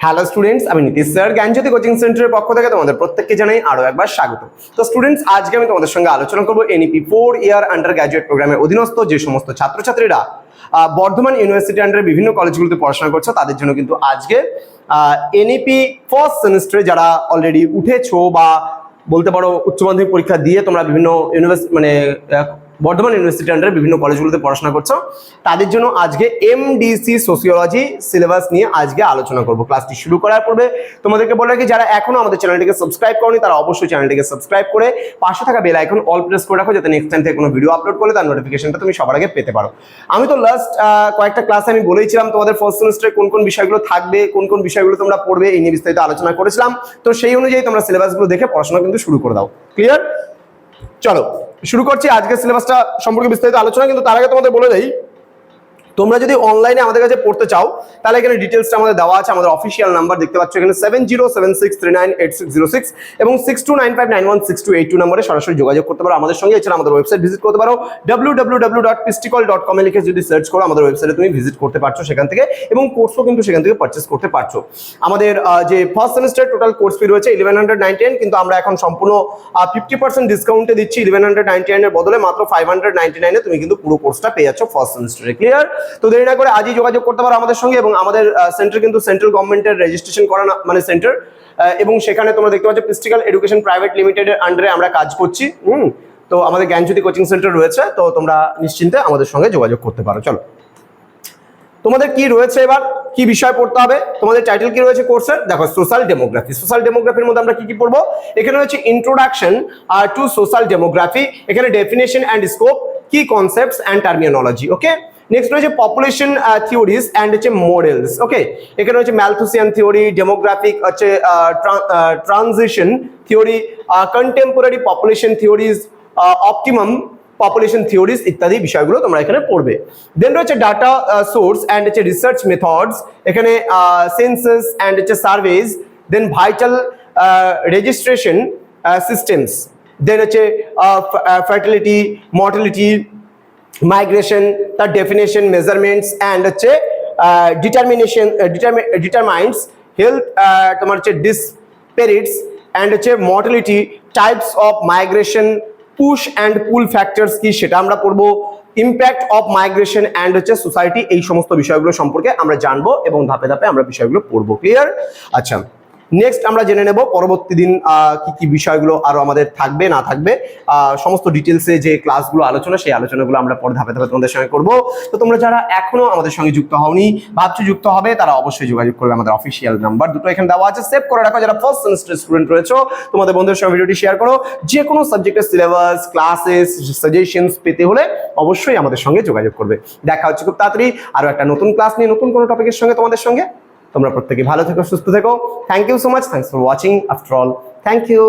Hello students আমি Nitish sir, জ্ঞানজ্যোতি coaching সেন্টারের পক্ষ থেকে তোমাদের প্রত্যেককে জানাই আরও একবার স্বাগত। তো স্টুডেন্টস আজকে আমি তোমাদের সঙ্গে আলোচনা করব NEP four year undergraduate প্রোগ্রামের অধীনস্থ যে সমস্ত ছাত্রছাত্রীরা বর্ধমান ইউনিভার্সিটি আন্ডারে বিভিন্ন কলেজগুলোতে পড়াশোনা করছ, তাদের জন্য কিন্তু আজকে এনইপি ফার্স্ট সেমিস্টারে যারা অলরেডি উঠেছো বা বলতে পারো উচ্চ মাধ্যমিক পরীক্ষা দিয়ে তোমরা বিভিন্ন ইউনিভার্সিটি মানে বর্ধমান ইউনিভার্সিটি আন্ডারে বিভিন্ন কলেজগুলোতে পড়াশোনা করছ। তাদের জন্য আজকে এমডিসি সোসিওলজি সিলেবাস নিয়ে আজকে আলোচনা করব। ক্লাসটি শুরু করার পূর্বে তোমাদেরকে বলে রাখি, যারা এখনও আমাদের চ্যানেলটিকে সাবস্ক্রাইব করনি, তারা অবশ্যই চ্যানেলটিকে সাবস্ক্রাইব করে পাশে থাকা বেল আইকন অল প্রেস করে রাখো, যাতে নেক্সট টাইম থেকে কোনো ভিডিও আপলোড করলে তার নোটিফিকেশনটা তুমি সবার আগে পেতে পারো। আমি তো লাস্ট কয়েকটা ক্লাসে আমি বলেইছিলাম তোমাদের ফার্স্ট সেমিস্টারে কোন কোন বিষয়গুলো থাকবে, কোন কোন বিষয়গুলো তোমরা পড়বে, এই নিয়ে বিস্তারিত আলোচনা করেছিলাম। তো সেই অনুযায়ী তোমরা সিলেবাসগুলো দেখে পড়াশোনা কিন্তু শুরু করে দাও। ক্লিয়ার চলো। শুরু করছি। আজকের সিলেবাসটা সম্পর্কে বিস্তারিত আলোচনা কিন্তু তার আগে তোমাদের বলে দেই তোমরা যদি অনলাইনে আমাদের কাছে পড়তে চাও, তাহলে এখানে ডিটেলসটা আমাদের দেওয়া আছে, আমাদের অফিসিয়াল নাম্বার দেখতে পাচ্ছ এখানে seven zero seven six nine eight six zero six এবং six two nine five nine one six two eight two নম্বরে সরাসরি যোগাযোগ করতে পারো। আমাদের সঙ্গে এছাড়া আমাদের ওয়েবসাইট ভিজিট করতে পারো। ডাব্লিউ ডাব্লিউ ডট পিস্টিকল ডট লিখে যদি সার্চ করো, আমাদের ওয়েবসাইটে তুমি ভিজিট করতে পারছ সেখান থেকে এবং কোর্সও কিন্তু সেখান থেকে পারচেস করতে পারছ। আমাদের যে first semester total course fee রয়েছে ইলেভেন হান্ড্রেড নাইনটি কিন্তু আমরা এখন সম্পূর্ণ ফিফটি পার্সেন্ট ডিসকাউন্টে দিচ্ছি ইলেভেন হান্ড্রেড নাইনটি নাইনের বদলে মাত্র ফাইভ হান্ড্রেড নাইনটি নাইনে তুমি কিন্তু পুরো কোর্সটা পেয়ে যাচ্ছ ফার্স্ট সেমিস্টারে ক্লিয়ার তো দেরি না করে আজই যোগাযোগ করতে পারো আমাদের সঙ্গে এবং আমাদের সেন্টার কিন্তু সেন্ট্রাল গভর্নমেন্টের রেজিস্ট্রেশন করা মানে সেন্টার এবং সেখানে তোমরা দেখতে পাচ্ছ প্রিস্টিক্যাল এডুকেশন প্রাইভেট লিমিটেডের আন্ডারে আমরা কাজ করছি, হুম? তো আমাদের জ্ঞানজ্যোতি কোচিং সেন্টার রয়েছে, তো তোমরা নিশ্চিন্তে আমাদের সঙ্গে যোগাযোগ করতে পারো, চলো। তোমাদের কি রয়েছে এবার? কি বিষয় পড়তে হবে? তোমাদের টাইটেল কি রয়েছে কোর্সের দেখো সোশ্যাল ডেমোগ্রাফি সোশ্যাল ডেমোগ্রাফির মধ্যে আমরা কি কি পড়ব? এখানে রয়েছে ইন্ট্রোডাকশন আর টু সোশ্যাল ডেমোগ্রাফি এখানে ডেফিনেশন অ্যান্ড স্কোপ কি concepts and terminology okay next রয়েছে পপুলেশন থিওরিজ অ্যান্ড হচ্ছে মডেলস ওকে এখানে হচ্ছে ম্যালথুসিয়ান থিওরি ডেমোগ্রাফিক হচ্ছে transition theory contemporary population theories optimum population theories ইত্যাদি বিষয়গুলো তোমরা এখানে পড়বে। দেন রয়েছে ডাটা সোর্স অ্যান্ড হচ্ছে রিসার্চ মেথডস এখানে সেন্সাস অ্যান্ড হচ্ছে surveys then vital registration systems then হচ্ছে ফার্টিলিটি মর্টালিটি মাইগ্রেশন তার ডেফিনেশন মেজারমেন্টস অ্যান্ড হচ্ছে ডিটারমিনেশন ডিটারমাইন্স হেলথ তোমার হচ্ছে ডিসপেরিটস অ্যান্ড হচ্ছে mortality types of migration push and pull factors কি সেটা আমরা পড়ব ইম্প্যাক্ট অফ মাইগ্রেশন অ্যান্ড হচ্ছে সোসাইটি এই সমস্ত বিষয়গুলো সম্পর্কে আমরা জানব এবং ধাপে ধাপে আমরা বিষয়গুলো পড়ব ক্লিয়ার আচ্ছা নেক্সট আমরা জেনে নেব পরবর্তী দিন কি কি বিষয়গুলো আরও আমাদের থাকবে, না থাকবে। সমস্ত ডিটেলসে যে ক্লাসগুলো আলোচনা, সেই আলোচনাগুলো আমরা পরে ধাপে ধাপে তোমাদের সঙ্গে করব। তো তোমরা যারা এখনও আমাদের সঙ্গে যুক্ত হওনি, ভাবছ যুক্ত হবে, তারা অবশ্যই যোগাযোগ করবে আমাদের অফিসিয়াল নাম্বার দুটো এখানে দেওয়া আছে সেভ করে রাখো। যারা ফার্স্ট সেমিস্টার স্টুডেন্ট রয়েছে, তোমাদের বন্ধুদের সঙ্গে ভিডিওটি শেয়ার করো। যে কোনো সাবজেক্টের সিলেবাস ক্লাসেস সাজেশনস পেতে হলে অবশ্যই আমাদের সঙ্গে যোগাযোগ করবে। দেখা হচ্ছে খুব তাড়াতাড়ি। আরও একটা নতুন ক্লাস নিয়ে নতুন কোনো টপিকের সঙ্গে তোমাদের সঙ্গে। তোমরা প্রত্যেকে ভালো থেকো সুস্থ থেকো thank you so much thanks for watching after all thank you